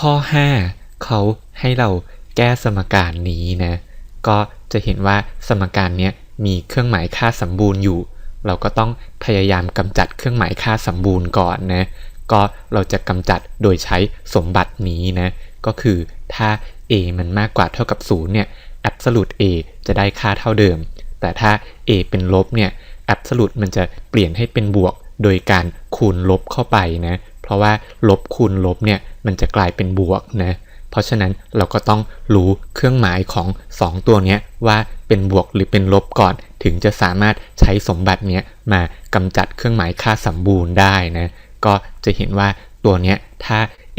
ข้อ 5 เขาให้เราแก้สมการนี้นะ ก็จะเห็นว่าสมการนี้มีเครื่องหมายค่าสมบูรณ์อยู่ เราก็ต้องพยายามกำจัดเครื่องหมายค่าสมบูรณ์ก่อนนะ ก็เราจะกำจัดโดยใช้สมบัตินี้นะ ก็คือถ้า a มันมากกว่าเท่ากับ0เนี่ย absolute a จะได้ค่าเท่าเดิม แต่ถ้า a เป็นลบเนี่ย absolute มันจะเปลี่ยนให้เป็นบวก โดยการคูณลบเข้าไปนะเราะว่าลบคูณลบเนี่ยมันจะกลายเป็นบวกนะเพราะฉะนั้นเราก็ต้องรู้เครื่องหมายของ 2 ตัวนี้ว่าเป็นบวกหรือเป็นลบก่อน ถึงจะสามารถใช้สมบัติเนี้ยมากำจัดเครื่องหมายค่าสมบูรณ์ได้นะก็จะเห็นว่าตัวเนี้ยถ้า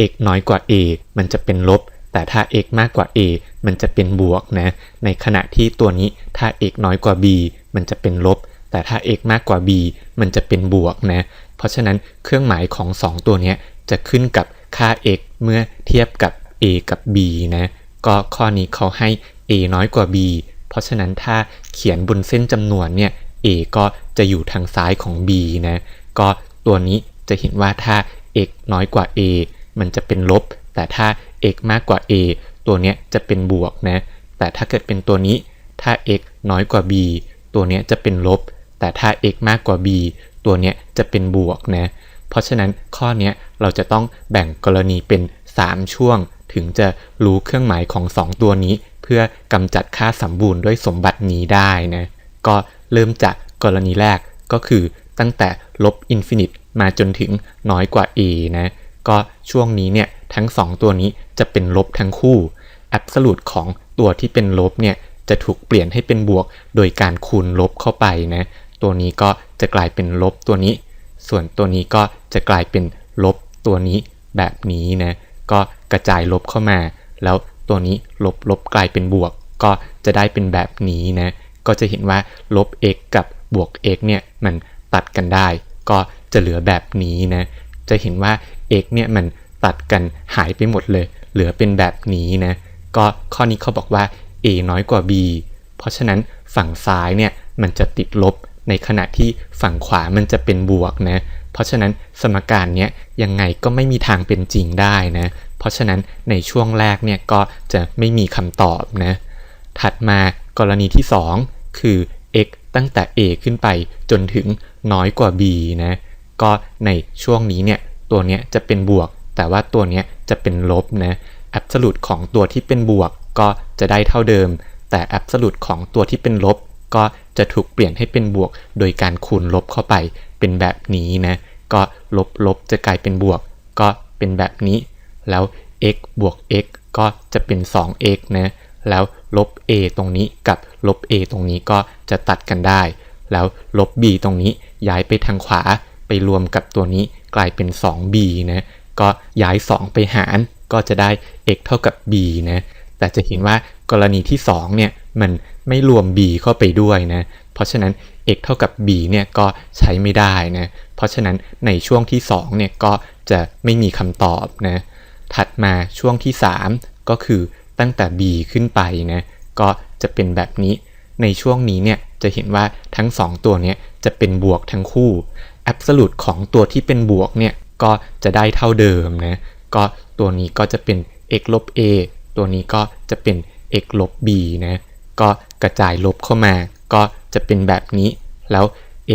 x น้อยกว่า a มันจะเป็นลบ แต่ถ้า x มากกว่า a มันจะเป็นบวกนะ ในขณะที่ตัวนี้ถ้า x น้อยกว่า b มันจะเป็นลบ แต่ถ้า x มากกว่า b มันจะเป็นบวกนะ เพราะฉะนั้นเครื่องหมายของ 2 ตัวนี้จะขึ้นกับค่า x เมื่อเทียบกับ a กับ b นะ ก็ข้อนี้เขาให้ a น้อยกว่า b เพราะฉะนั้นถ้าเขียนบนเส้นจำนวนเนี่ย a ก็จะอยู่ทางซ้ายของ b นะ ก็ตัวนี้จะเห็นว่าถ้า x น้อยกว่า a มันจะเป็นลบ แต่ถ้า x มากกว่า a ตัวเนี้ยจะเป็นบวกนะ แต่ถ้าเกิดเป็นตัวนี้ ถ้า x น้อยกว่า b ตัวเนี้ยจะเป็นลบ แต่ถ้า x มากกว่า b ตัวเนี้ยจะเป็นบวกนะ เพราะฉะนั้นข้อเนี้ยเราจะต้องแบ่งกรณีเป็น 3 ช่วง ถึงจะรู้เครื่องหมายของ 2 ตัวนี้ เพื่อกำจัดค่าสมบูรณ์ด้วยสมบัตินี้ได้นะ ก็เริ่มจากกรณีแรกก็คือตั้งแต่ลบอินฟินิตมาจนถึงน้อยกว่า a นะ ก็ช่วงนี้เนี่ยทั้ง 2 ตัวนี้จะเป็นลบทั้งคู่ absolute ของตัวที่เป็นลบเนี่ยจะถูกเปลี่ยนให้เป็นบวกโดยการคูณลบเข้าไปนะ ตัวนี้ก็จะกลายเป็นลบตัวนี้ ส่วนตัวนี้ก็จะกลายเป็นลบตัวนี้แบบนี้นะก็กระจายลบเข้ามา แล้วตัวนี้ลบลบกลายเป็นบวก ก็จะได้เป็นแบบนี้นะก็จะเห็นว่าลบ x กับบวก x เนี่ยมันตัดกันได้ ก็จะเหลือแบบนี้นะจะเห็นว่า x เนี่ยมันตัดกันหายไปหมดเลย เหลือเป็นแบบนี้นะก็ข้อนี้เขาบอกว่า a น้อยกว่า b เพราะฉะนั้นฝั่งซ้ายเนี่ยมันจะติดลบ ในขณะที่ฝั่งขวามันจะเป็นบวกนะ เพราะฉะนั้นสมการเนี้ยยังไงก็ไม่มีทางเป็นจริงได้นะ เพราะฉะนั้นในช่วงแรกเนี่ยก็จะไม่มีคำตอบนะ ถัดมากรณีที่ 2 คือ x ตั้งแต่ a ขึ้นไปจนถึงน้อยกว่า b นะ ก็ในช่วงนี้เนี่ยตัวเนี้ยจะเป็นบวก แต่ว่าตัวเนี้ยจะเป็นลบนะ absolute ของตัวที่เป็นบวกก็จะได้เท่าเดิม แต่ absolute ของตัวที่เป็นลบ ก็จะถูกเปลี่ยนให้เป็นบวก โดยการคูณลบเข้าไปเป็นแบบนี้นะ ก็ลบลบจะกลายเป็นบวก ก็เป็นแบบนี้ แล้ว x บวก x ก็จะเป็น 2x นะ แล้วลบ a ตรงนี้กับลบ a ตรงนี้ก็จะตัดกันได้ แล้วลบ b ตรงนี้ย้ายไปทางขวาไปรวมกับตัวนี้กลายเป็น 2b นะ ก็ย้าย 2 ไปหารก็จะได้ x เท่ากับ b นะ แต่จะเห็นว่ากรณีที่ 2 เนี่ย มันไม่รวม b เข้าไปด้วยนะเพราะฉะนั้น x เท่ากับ b เนี่ยก็ใช้ไม่ได้นะเพราะฉะนั้นในช่วงที่2เนี่ยก็จะไม่มีคำตอบนะถัดมาช่วงที่ 3 ก็คือตั้งแต่ b ขึ้นไปนะก็จะเป็นแบบนี้ ในช่วงนี้เนี่ยจะเห็นว่าทั้ง 2 ตัวเนี้ยจะเป็นบวกทั้งคู่ absolute ของตัวที่เป็นบวกเนี่ยก็จะได้เท่าเดิมนะก็ตัวนี้ก็จะเป็น x ลบ a ตัวนี้ก็จะเป็น x ลบ b นะ ก็กระจายลบเข้ามา ก็จะเป็นแบบนี้ แล้ว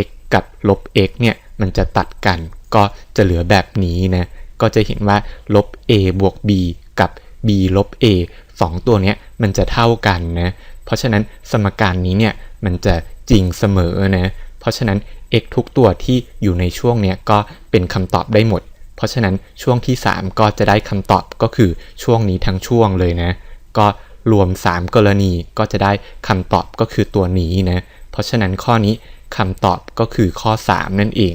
x กับลบ x เนี่ยมันจะตัดกัน ก็จะเหลือแบบนี้นะ ก็จะเห็นว่าลบ a บวก b กับ b ลบ a สองตัวเนี้ยมันจะเท่ากันนะ เพราะฉะนั้นสมการนี้เนี่ยมันจะจริงเสมอนะ เพราะฉะนั้น x ทุกตัวที่อยู่ในช่วงเนี้ยก็เป็นคำตอบได้หมด เพราะฉะนั้นช่วงที่ 3 ก็จะได้คำตอบก็คือช่วงนี้ทั้งช่วงเลยนะ ก็ รวม 3 กรณีก็จะได้คำตอบก็คือตัวนี้นะ เพราะฉะนั้นข้อนี้คำตอบก็คือข้อ 3 นั่นเอง